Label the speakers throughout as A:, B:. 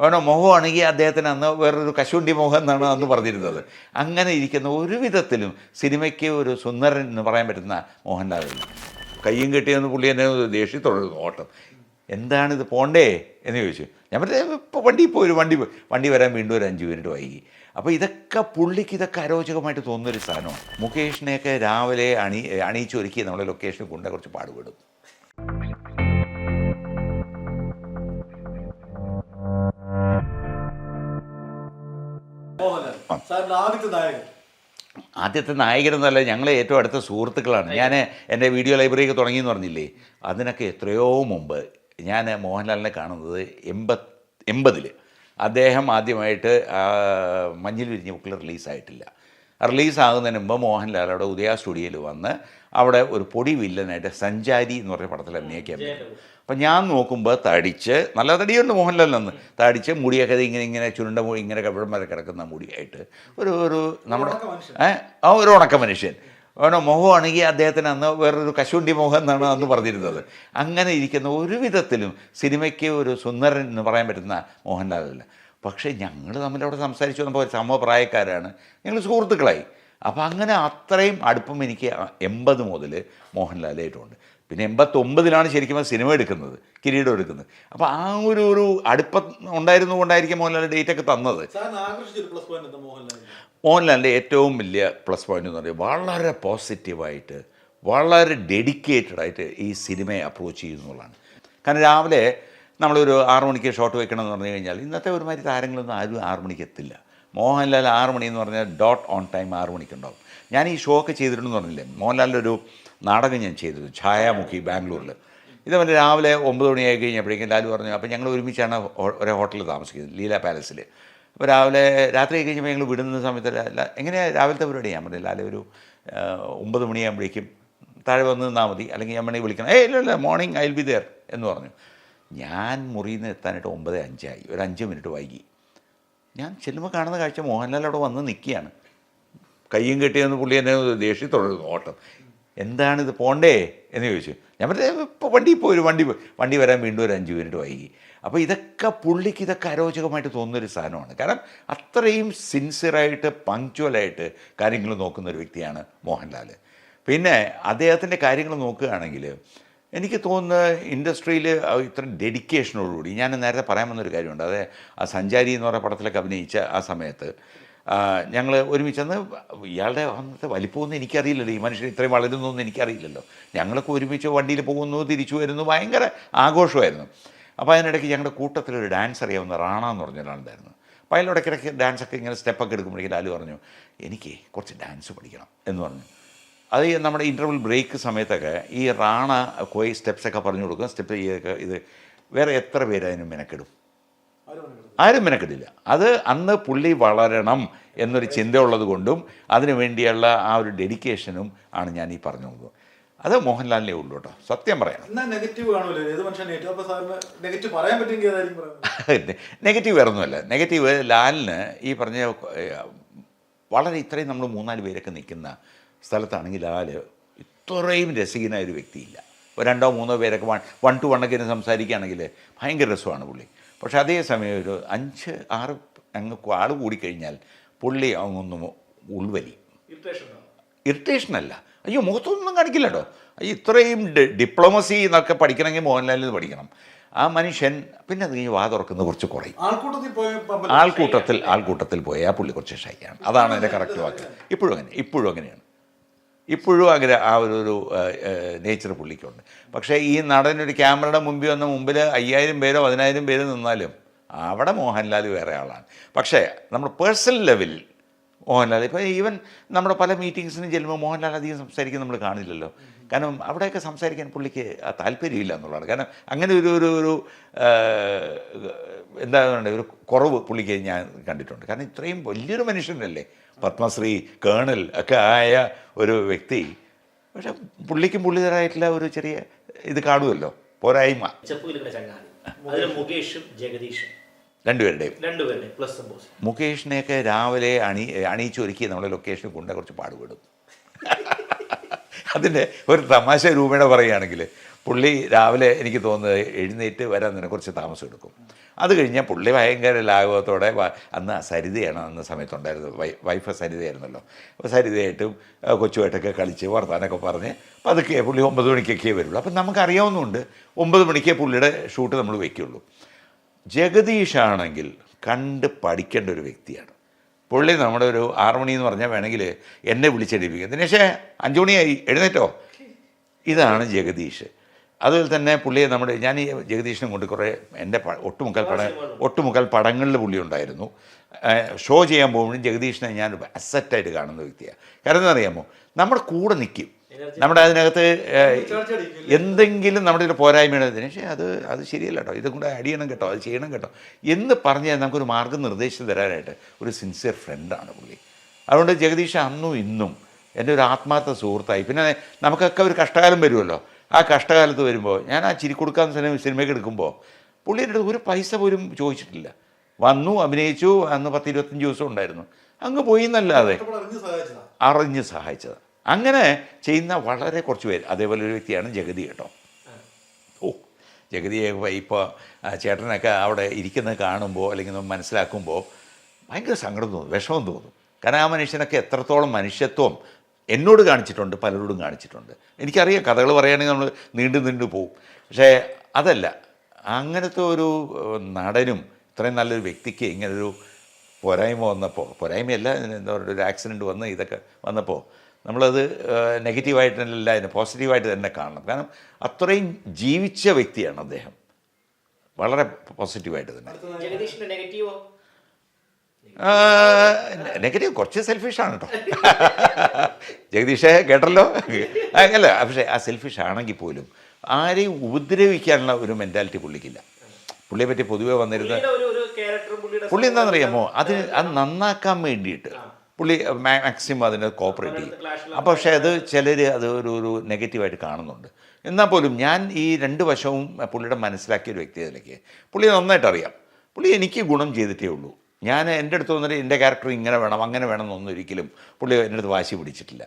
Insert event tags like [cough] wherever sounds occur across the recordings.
A: അവനോ മുഖമാണെങ്കിൽ അദ്ദേഹത്തിന് അന്ന് വേറൊരു കശുണ്ടി മുഖം എന്നാണ് അന്ന് പറഞ്ഞിരുന്നത്. അങ്ങനെ ഇരിക്കുന്ന ഒരു വിധത്തിലും സിനിമയ്ക്ക് ഒരു സുന്ദരൻ എന്ന് പറയാൻ പറ്റുന്ന മോഹൻലാലില്ല കയ്യും കെട്ടിയെന്ന് പുള്ളി എന്നെ ദേഷ്യത്തോടെ ഓട്ടം. എന്താണിത് പോണ്ടേ? എന്ന് ചോദിച്ചു. ഞാൻ പറഞ്ഞു ഇപ്പോൾ വണ്ടി പോയി ഒരു വണ്ടി വണ്ടി വരാൻ വീണ്ടും ഒരു അഞ്ച് മിനിറ്റ് വൈകി. അപ്പോൾ ഇതൊക്കെ പുള്ളിക്ക് ഇതൊക്കെ അരോചകമായിട്ട് തോന്നുന്നൊരു സാധനമാണ്. മുകേഷിനെയൊക്കെ രാവിലെ അണി അണിയിച്ചൊരുക്കി നമ്മളെ ലൊക്കേഷനിൽ കൊണ്ടേ കുറച്ച് പാടുപെടും.
B: ആദ്യത്തെ നായകൻ.
A: ആദ്യത്തെ നായകനെന്നല്ല ഞങ്ങളെ ഏറ്റവും അടുത്ത സുഹൃത്തുക്കളാണ്. ഞാൻ എന്റെ വീഡിയോ ലൈബ്രറിയൊക്കെ തുടങ്ങിയെന്ന് പറഞ്ഞില്ലേ? അതിനൊക്കെ എത്രയോ മുമ്പ് ഞാൻ മോഹൻലാലിനെ കാണുന്നത് എൺപത് എൺപതിൽ അദ്ദേഹം ആദ്യമായിട്ട് മഞ്ഞിൽ വിരിഞ്ഞ ബുക്കിൽ റിലീസായിട്ടില്ല. റിലീസാകുന്നതിന് മുമ്പ് മോഹൻലാൽ അവിടെ ഉദയ സ്റ്റുഡിയോയിൽ വന്ന് അവിടെ ഒരു പൊടി വില്ലനായിട്ട് സഞ്ചാരി എന്ന് പറഞ്ഞ പടത്തിൽ അഭിനയിക്കാൻ അപ്പം ഞാൻ നോക്കുമ്പോൾ തടിച്ച് നല്ല തടിയുണ്ട് മോഹൻലാലിൽ നിന്ന് തടിച്ച് മുടിയൊക്കെ ഇങ്ങനെ ഇങ്ങനെ ചുരുണ്ട മുടി ഇങ്ങനെ കവിടം വരെ കിടക്കുന്ന മുടിയായിട്ട്. ഒരു ഒരു നമ്മുടെ ഏഹ് ആ ഒരു ഉണക്ക മനുഷ്യൻ. അവനോ മുഖമാണെങ്കിൽ അദ്ദേഹത്തിന് അന്ന് വേറൊരു കശുണ്ടി മുഖം എന്നാണ് അന്ന് പറഞ്ഞിരുന്നത്. അങ്ങനെ ഇരിക്കുന്ന ഒരു വിധത്തിലും സിനിമയ്ക്ക് ഒരു സുന്ദരൻ എന്ന് പറയാൻ പറ്റുന്ന മോഹൻലാലല്ല. പക്ഷേ ഞങ്ങൾ തമ്മിലവിടെ സംസാരിച്ചു വന്നപ്പോൾ ഒരു സമപ്രായക്കാരാണ് ഞങ്ങൾ സുഹൃത്തുക്കളായി. അപ്പോൾ അങ്ങനെ അത്രയും അടുപ്പം എനിക്ക് എൺപത് മുതൽ മോഹൻലാലായിട്ടുണ്ട് പിന്നെ എൺപത്തൊമ്പതിലാണ് ശരിക്കും സിനിമ എടുക്കുന്നത് കിരീടം എടുക്കുന്നത്. അപ്പോൾ ആ ഒരു ഒരു അടുപ്പം ഉണ്ടായിരുന്നു കൊണ്ടായിരിക്കും മോഹൻലാൽ തന്നത്.
B: പോയിന്റ് എന്താ മോഹൻലാലിന്റെ
A: മോഹൻലാലിന്റെ ഏറ്റവും വലിയ പ്ലസ് പോയിന്റ് എന്ന് പറയുന്നത് വളരെ പോസിറ്റീവായിട്ട് വളരെ ഡെഡിക്കേറ്റഡ് ആയിട്ട് ഈ സിനിമയെ അപ്രോച്ച് ചെയ്യുന്നുള്ളതാണ്. കാരണം രാവിലെ നമ്മളൊരു ആറു മണിക്ക് ഷോട്ട് വെക്കണം എന്ന് പറഞ്ഞു കഴിഞ്ഞാൽ ഇന്നത്തെ ഒരുമാതിരി താരങ്ങളൊന്നും ആരും ആറു മണിക്ക് എത്തില്ല. മോഹൻലാൽ ആറു മണി എന്ന് പറഞ്ഞാൽ ഡോട്ട് ഓൺ ടൈം ആറു മണിക്കുണ്ടാവും. ഞാൻ ഈ ഷോ ഒക്കെ ചെയ്തിട്ടുണ്ടെന്ന് പറഞ്ഞില്ലേ? മോഹൻലാലിന്റെ ഒരു നാടകം ഞാൻ ചെയ്തത് ഛായാമുഖി ബാംഗ്ലൂരിൽ ഇതേപോലെ രാവിലെ ഒമ്പത് മണിയായി കഴിഞ്ഞപ്പോഴേക്കും ലാലു പറഞ്ഞു അപ്പോൾ ഞങ്ങൾ ഒരുമിച്ചാണ് ഒരേ ഹോട്ടലിൽ താമസിക്കുന്നത് ലീല പാലസിൽ അപ്പോൾ രാവിലെ രാത്രി കഴിഞ്ഞപ്പോൾ ഞങ്ങൾ വിടുന്ന സമയത്ത് എങ്ങനെയാണ് രാവിലത്തെ പരിപാടി? ഞാൻ പറഞ്ഞില്ല ലാലെ ഒരു ഒമ്പത് മണിയാകുമ്പോഴേക്കും താഴെ വന്ന് നിന്നാൽ മതി അല്ലെങ്കിൽ ഞാൻ വേണമെങ്കിൽ വിളിക്കണം. ഏയ് ഇല്ല ഇല്ല morning I will be there എന്ന് പറഞ്ഞു. ഞാൻ മുറിയിൽ നിന്ന് എത്താനായിട്ട് ഒമ്പത് അഞ്ചായി. ഒരു അഞ്ച് മിനിറ്റ് വൈകി. ഞാൻ ചെല്ലുമ്പോൾ കാണുന്ന കാഴ്ച മോഹൻലാൽ അവിടെ വന്ന് നിൽക്കുകയാണ്. കയ്യും കെട്ടിയെന്ന് പുള്ളി എന്നെ ദേഷ്യത്തോടെ ഓട്ടം. എന്താണിത് പോണ്ടേ? എന്ന് ചോദിച്ചു. ഞാൻ പറഞ്ഞത് ഇപ്പോൾ വണ്ടി പോയി വണ്ടി വണ്ടി വരാൻ വീണ്ടും ഒരു അഞ്ച് മിനിറ്റ് വൈകി. അപ്പോൾ ഇതൊക്കെ പുള്ളിക്ക് ഇതൊക്കെ അരോചകമായിട്ട് തോന്നുന്നൊരു സാധനമാണ്. കാരണം അത്രയും സിൻസിയറായിട്ട് പങ്ക്ച്വലായിട്ട് കാര്യങ്ങൾ നോക്കുന്ന ഒരു വ്യക്തിയാണ് മോഹൻലാൽ പിന്നെ അദ്ദേഹത്തിന്റെ കാര്യങ്ങൾ നോക്കുകയാണെങ്കിൽ എനിക്ക് തോന്നുന്നത് ഇൻഡസ്ട്രിയിൽ ഇത്ര ഡെഡിക്കേഷനോടുകൂടി ഞാൻ നേരത്തെ പറയാൻ വന്നൊരു കാര്യമുണ്ട്. അത് ആ സഞ്ചാരി എന്ന് പറയുന്ന പടത്തിലൊക്കെ അഭിനയിച്ച ആ സമയത്ത് ഞങ്ങൾ ഒരുമിച്ചെന്ന് ഇയാളുടെ അന്നത്തെ വലിപ്പമൊന്നും എനിക്കറിയില്ലല്ലോ. ഈ മനുഷ്യൻ ഇത്രയും വളരുന്നൊന്നും എനിക്കറിയില്ലല്ലോ. ഞങ്ങളൊക്കെ ഒരുമിച്ച് വണ്ടിയിൽ പോകുന്നു തിരിച്ചു വരുന്നു ഭയങ്കര ആഘോഷമായിരുന്നു. അപ്പോൾ അതിനിടയ്ക്ക് ഞങ്ങളുടെ കൂട്ടത്തിലൊരു ഡാൻസ് അറിയാവുന്ന റാണ എന്ന് പറഞ്ഞ ഒരാളുണ്ടായിരുന്നു അപ്പോൾ അതിലിടയ്ക്കിടയ്ക്ക് ഡാൻസൊക്കെ ഇങ്ങനെ സ്റ്റെപ്പൊക്കെ എടുക്കുമ്പോഴേക്കും ലാലു പറഞ്ഞു എനിക്ക് കുറച്ച് ഡാൻസ് പഠിക്കണം എന്ന് പറഞ്ഞു. അത് നമ്മുടെ ഇന്റർവൽ ബ്രേക്ക് സമയത്തൊക്കെ ഈ റാണ പോയി സ്റ്റെപ്സൊക്കെ പറഞ്ഞു കൊടുക്കും. സ്റ്റെപ്പ് ചെയ്തൊക്കെ ഇത് വേറെ എത്ര പേര് അതിന് മെനക്കെടും?
B: ആരും
A: മെനക്കെടില്ല. അത് അന്ന് പുള്ളി വളരണം എന്നൊരു ചിന്തയുള്ളത് കൊണ്ടും അതിനു വേണ്ടിയുള്ള ആ ഒരു ഡെഡിക്കേഷനും ആണ് ഞാൻ ഈ പറഞ്ഞു കൊടുക്കുന്നത് അത് മോഹൻലാലിനെ ഉള്ളൂ കേട്ടോ. സത്യം പറയാം.
B: നെഗറ്റീവ് വേറെ ഒന്നുമല്ല നെഗറ്റീവ്
A: ലാലിന് ഈ പറഞ്ഞ വളരെ ഇത്രയും നമ്മൾ മൂന്നാൽ പേരൊക്കെ നിൽക്കുന്ന സ്ഥലത്താണെങ്കിൽ ലാൽ ഇത്രയും രസികനായ ഒരു വ്യക്തിയില്ല. ഒരു രണ്ടോ മൂന്നോ പേരൊക്കെ വൺ വൺ ടു വണ്ണൊക്കെ ഇരുന്ന് സംസാരിക്കുകയാണെങ്കിൽ ഭയങ്കര രസമാണ് പുള്ളി. പക്ഷെ അതേസമയം ഒരു അഞ്ച് ആറ് അങ്ങ് ആൾ കൂടിക്കഴിഞ്ഞാൽ പുള്ളി അങ്ങൊന്നും ഉൾവലി. ഇറിറ്റേഷനല്ല അയ്യോ മുഖത്തൊന്നും കാണിക്കില്ല കേട്ടോ അയ്യോ ഇത്രയും ഡി- ഡിപ്ലോമസി എന്നൊക്കെ പഠിക്കണമെങ്കിൽ മോഹൻലാലിൽ നിന്ന് പഠിക്കണം. ആ മനുഷ്യൻ പിന്നെ അത് കഴിഞ്ഞ് വാ തുറക്കുന്നത് കുറച്ച് കുറയും.
B: ആൾക്കൂട്ടത്തിൽ
A: ആൾക്കൂട്ടത്തിൽ ആൾക്കൂട്ടത്തിൽ പോയി ആ പുള്ളി കുറച്ച് ഷൈയാണ് അതാണ് എന്റെ കറക്റ്റ് വാക്ക്. ഇപ്പോഴും അങ്ങനെ ഇപ്പോഴും അങ്ങനെയാണ്. ഇപ്പോഴും അങ്ങനെ ആ ഒരു ഒരു നേച്ചർ പുള്ളിക്കുണ്ട്. പക്ഷേ ഈ നടനൊരു ക്യാമറയുടെ മുമ്പിൽ വന്ന മുമ്പിൽ അയ്യായിരം പേരോ പതിനായിരം പേരോ നിന്നാലും അവിടെ മോഹൻലാൽ വേറെ ആളാണ്. പക്ഷേ നമ്മൾ പേഴ്സണൽ ലെവലിൽ മോഹൻലാൽ. ഇപ്പോൾ ഈവൻ നമ്മുടെ പല മീറ്റിങ്സിനും ചെല്ലുമ്പോൾ മോഹൻലാൽ അധികം സംസാരിക്കുന്നത് നമ്മൾ കാണില്ലല്ലോ. കാരണം അവിടെയൊക്കെ സംസാരിക്കാൻ പുള്ളിക്ക് ആ താല്പര്യമില്ല എന്നുള്ളതാണ്. കാരണം അങ്ങനെ ഒരു ഒരു ഒരു എന്താ പറയുക ഒരു കുറവ് പുള്ളിക്ക് ഞാൻ കണ്ടിട്ടുണ്ട്. കാരണം ഇത്രയും വലിയൊരു മനുഷ്യനല്ലേ? പത്മശ്രീ കേണൽ ഒക്കെ ആയ ഒരു വ്യക്തി. പക്ഷെ പുള്ളിക്കും പുള്ളിതരായിട്ടുള്ള ഒരു ചെറിയ ഇത് കാണുമല്ലോ. പോരായ്മ.
C: മുകേഷും ജഗദീഷും.
A: രണ്ടുപേരുടെയും.
C: രണ്ടുപേരുടെയും പ്ലസ്
A: മുകേഷിനെയൊക്കെ രാവിലെ അണി അണിയിച്ചൊരുക്കി നമ്മളെ ലൊക്കേഷൻ കൊണ്ട് കുറച്ച് പാടുപെടും. അതിന്റെ ഒരു തമാശ രൂപേണ പറയുകയാണെങ്കിൽ പുള്ളി രാവിലെ എനിക്ക് തോന്നുന്നത് എഴുന്നേറ്റ് വരാൻ തന്നെ കുറച്ച് താമസം എടുക്കും. അത് കഴിഞ്ഞാൽ പുള്ളി ഭയങ്കര ലാഘവത്തോടെ അന്ന് സരിതയാണ് അന്ന് സമയത്തുണ്ടായിരുന്നത്. Y wife സരിതയായിരുന്നല്ലോ. അപ്പോൾ സരിതയായിട്ടും കൊച്ചുമായിട്ടൊക്കെ കളിച്ച് വർത്താനൊക്കെ പറഞ്ഞ് പതുക്കെ പുള്ളി ഒമ്പത് മണിക്കൊക്കെ വരുള്ളൂ. അപ്പം നമുക്കറിയാവുന്നതുകൊണ്ട് ഒമ്പത് മണിക്കേ പുള്ളിയുടെ ഷൂട്ട് നമ്മൾ വയ്ക്കുള്ളൂ. ജഗദീഷ് ആണെങ്കിൽ കണ്ട് പഠിക്കേണ്ട ഒരു വ്യക്തിയാണ്. പുള്ളി നമ്മുടെ ഒരു ആറുമണി എന്ന് പറഞ്ഞാൽ വേണമെങ്കിൽ എന്നെ വിളിച്ചെടുപ്പിക്കും ദിനേശേ അഞ്ചുമണിയായി എഴുന്നേറ്റോ? ഇതാണ് ജഗദീഷ്. അതുപോലെ തന്നെ പുള്ളിയെ നമ്മുടെ ഞാൻ ഈ ജഗദീഷിനെ കൊണ്ട് കുറേ എന്റെ ഒട്ടുമുക്കൽ പട ഒട്ടുമുക്കാൽ പടങ്ങളിൽ പുള്ളി ഉണ്ടായിരുന്നു. ഷോ ചെയ്യാൻ പോകുമ്പോഴും ജഗദീഷിനെ ഞാൻ അസറ്റായിട്ട് കാണുന്ന വ്യക്തിയാണ്. കാരണം എന്നറിയാമോ അറിയാമോ? നമ്മുടെ കൂടെ നിൽക്കും. നമ്മുടെ അതിനകത്ത് എന്തെങ്കിലും നമ്മുടെ ഒരു പോരായ്മയുടെ പക്ഷേ അത് അത് ശരിയല്ല കേട്ടോ. ഇതും കൂടെ അടിയണം കേട്ടോ. അത് ചെയ്യണം കേട്ടോ. എന്ന് പറഞ്ഞാൽ നമുക്കൊരു മാർഗം നിർദ്ദേശം തരാനായിട്ട് ഒരു സിൻസിയർ ഫ്രണ്ടാണ് പുള്ളി. അതുകൊണ്ട് ജഗദീഷ് അന്നും ഇന്നും എന്റെ ഒരു ആത്മാർത്ഥ സുഹൃത്തായി. പിന്നെ നമുക്കൊക്കെ ഒരു കഷ്ടകാലം വരുമല്ലോ. ആ കഷ്ടകാലത്ത് വരുമ്പോൾ ഞാൻ ആ ചിരി കൊടുക്കാൻ സിനിമ സിനിമയ്ക്ക് എടുക്കുമ്പോൾ പുള്ളിയുടെ അടുത്ത് ഒരു പൈസ പോലും ചോദിച്ചിട്ടില്ല. വന്നു അഭിനയിച്ചു അന്ന് പത്ത് ഇരുപത്തഞ്ച് ദിവസം ഉണ്ടായിരുന്നു. അങ്ങ് പോയി എന്നല്ലാതെ
B: അറിഞ്ഞ് സഹായിച്ചതാ?
A: അങ്ങനെ ചെയ്യുന്ന വളരെ കുറച്ച് പേര്. അതേപോലെ ഒരു വ്യക്തിയാണ് ജഗതി കേട്ടോ. ഓ ജഗതിയെ ഇപ്പോൾ ചേട്ടനൊക്കെ അവിടെ ഇരിക്കുന്നത് കാണുമ്പോൾ അല്ലെങ്കിൽ മനസ്സിലാക്കുമ്പോൾ ഭയങ്കര സങ്കടം തോന്നും വിഷമം തോന്നും. കാരണം ആ മനുഷ്യനൊക്കെ എത്രത്തോളം മനുഷ്യത്വം എന്നോട് കാണിച്ചിട്ടുണ്ട് പലരോടും കാണിച്ചിട്ടുണ്ട്. എനിക്കറിയാം കഥകൾ പറയുകയാണെങ്കിൽ നമ്മൾ നീണ്ടു നീണ്ടു പോകും പക്ഷേ അതല്ല അങ്ങനത്തെ ഒരു നടനും ഇത്രയും നല്ലൊരു വ്യക്തിക്ക് ഇങ്ങനൊരു പോരായ്മ വന്നപ്പോൾ പോരായ്മയല്ല എന്താ പറയുക ഒരു ആക്സിഡന്റ് വന്ന് ഇതൊക്കെ വന്നപ്പോൾ നമ്മളത് നെഗറ്റീവായിട്ടല്ല അതിനെ പോസിറ്റീവായിട്ട് തന്നെ കാണണം. കാരണം അത്രയും ജീവിച്ച വ്യക്തിയാണ് അദ്ദേഹം. വളരെ പോസിറ്റീവായിട്ട് തന്നെ.
C: നെഗറ്റീവോ
A: നെഗറ്റീവ് കുറച്ച് സെൽഫിഷാണ് കേട്ടോ [laughs] ജഗദീഷേ കേട്ടല്ലോ? അല്ല പക്ഷേ ആ സെൽഫിഷ് ആണെങ്കിൽ പോലും ആരെയും ഉപദ്രവിക്കാനുള്ള ഒരു മെന്റാലിറ്റി പുള്ളിക്കില്ല. പുള്ളിയെ പറ്റി പൊതുവേ വന്നിരുന്ന
C: ഒരു ഒരു ക്യാരക്ടറും പുള്ളിയുടെ
A: പുള്ളി എന്താണെന്നറിയാമോ? അത് അത് നന്നാക്കാൻ വേണ്ടിയിട്ട് പുള്ളി മാക്സിമം അതിനെ കോപ്പറേറ്റ് ചെയ്യും. അപ്പോൾ പക്ഷേ അത് ചിലർ അത് ഒരു ഒരു നെഗറ്റീവായിട്ട് കാണുന്നുണ്ട്. എന്നാൽ പോലും ഞാൻ ഈ രണ്ട് വശവും പുള്ളിയുടെ മനസ്സിലാക്കിയ ഒരു വ്യക്തി അതിലേക്ക്. പുള്ളി നന്നായിട്ട് അറിയാം പുള്ളി എനിക്ക് ഗുണം ചെയ്തിട്ടേ ഉള്ളൂ. ഞാൻ എന്റെ അടുത്ത് വന്നിട്ട് എന്റെ ക്യാരക്ടർ ഇങ്ങനെ വേണം അങ്ങനെ വേണം എന്നൊന്നും ഒരിക്കലും പുള്ളി എന്റെ അടുത്ത് വാശി പിടിച്ചിട്ടില്ല.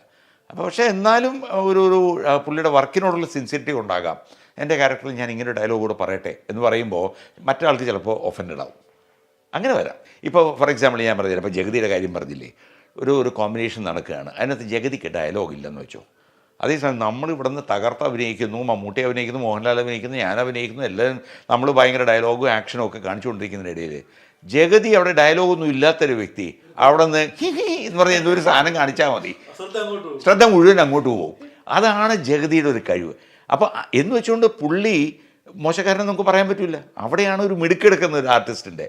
A: അപ്പോൾ പക്ഷേ എന്നാലും ഒരു ഒരു പുള്ളിയുടെ വർക്കിനോടുള്ള സിൻസിയറിറ്റി ഉണ്ടാകാം എന്റെ ക്യാരക്ടറിൽ ഞാൻ ഇങ്ങനെ ഡയലോഗ് കൂടെ പറയട്ടെ എന്ന് പറയുമ്പോൾ മറ്റൊരാൾക്ക് ചിലപ്പോൾ ഒഫൻഡഡ് ആവും. അങ്ങനെ വരാം. ഇപ്പോൾ ഫോർ എക്സാമ്പിൾ ഞാൻ പറഞ്ഞില്ല ഇപ്പോൾ ജഗതിയുടെ കാര്യം പറഞ്ഞില്ലേ ഒരു ഒരു കോമ്പിനേഷൻ നടക്കുകയാണ്. അതിനകത്ത് ജഗതിക്ക് ഡയലോഗ് ഇല്ലെന്ന് വെച്ചോ. അതേസമയം നമ്മൾ ഇവിടുന്ന് തകർത്ത് അഭിനയിക്കുന്നു മമ്മൂട്ടി അഭിനയിക്കുന്നു മോഹൻലാൽ അഭിനയിക്കുന്നു ഞാൻ അഭിനയിക്കുന്നു എല്ലാം നമ്മൾ ഭയങ്കര ഡയലോഗും ആക്ഷനും ഒക്കെ കാണിച്ചുകൊണ്ടിരിക്കുന്നതിനിടയിൽ ജഗതി അവിടെ ഡയലോഗൊന്നും ഇല്ലാത്തൊരു വ്യക്തി. അവിടെ നിന്ന് ഹി ഹി എന്ന് പറഞ്ഞ എന്തൊരു ഒരു സാധനം കാണിച്ചാൽ മതി.
B: ശ്രദ്ധ
A: മുഴുവൻ അങ്ങോട്ട് പോകും. അതാണ് ജഗതിയുടെ ഒരു കഴിവ്. അപ്പോൾ എന്ന് വെച്ചുകൊണ്ട് പുള്ളി മോശക്കാരനെ നമുക്ക് പറയാൻ പറ്റില്ല അവിടെയാണ് ഒരു മിടുക്കെടുക്കുന്ന ഒരു ആർട്ടിസ്റ്റിന്റെ